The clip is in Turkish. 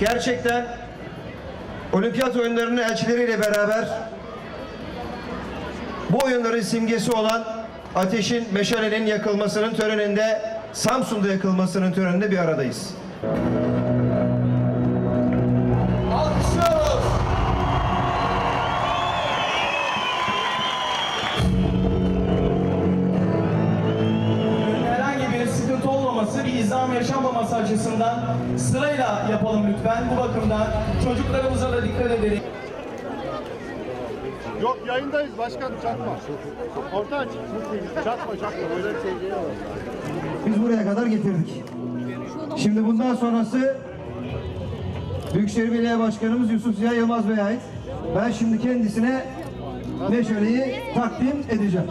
Gerçekten olimpiyat oyunlarının elçileriyle beraber bu oyunların simgesi olan ateşin, meşalenin yakılmasının töreninde Samsun'da yakılmasının töreninde bir aradayız. İzam yaşanmaması açısından sırayla yapalım lütfen. Bu bakımdan çocuklarımıza da dikkat edelim. Yok yayındayız başkanım çakma. Ortaç. Çakma çakma. Böyle bir şey yok. Biz buraya kadar getirdik. Şimdi bundan sonrası Büyükşehir Belediye Başkanımız Yusuf Ziya Yılmaz Bey'e ait. Ben şimdi kendisine meşaleyi takdim edeceğim.